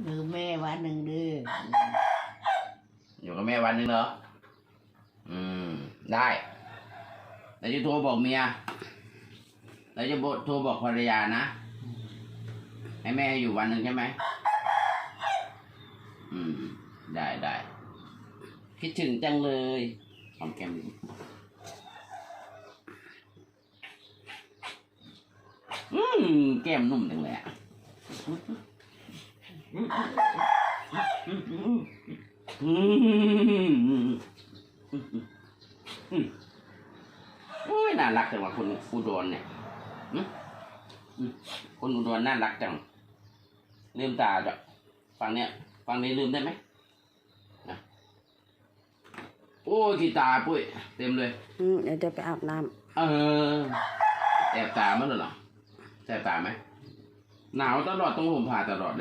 อยู่แม่วันหนึ่งเด้ออยู่กับแม่วันหนึ่งเหรอ อืม ได้แล้วจะโทรบอกเมียแล้วจะโทรบอกภรรยานะ ให้แม่อยู่วันหนึ่งใช่ไหม อืม ได้ได้คิดถึงจังเลยหอมแก้มอืม แก้มนุ่มจังเลยอะ โอ้ยน่ารักจังว่ะคนอุดรเนี่ยอืมคนอุดรน่ารักจังลืมตาจ้ะฝั่งเนี้ยฝั่งนี้ลืมได้ไหมนะโอ้ยกีตาปุ้ยเต็มเลยอืมเดี๋ยวเดี๋ยวไปอาบน้ำเออแอบตามันเหรอแสบตาไหมหนาวตลอดต้องห่มผ้าตลอดเลย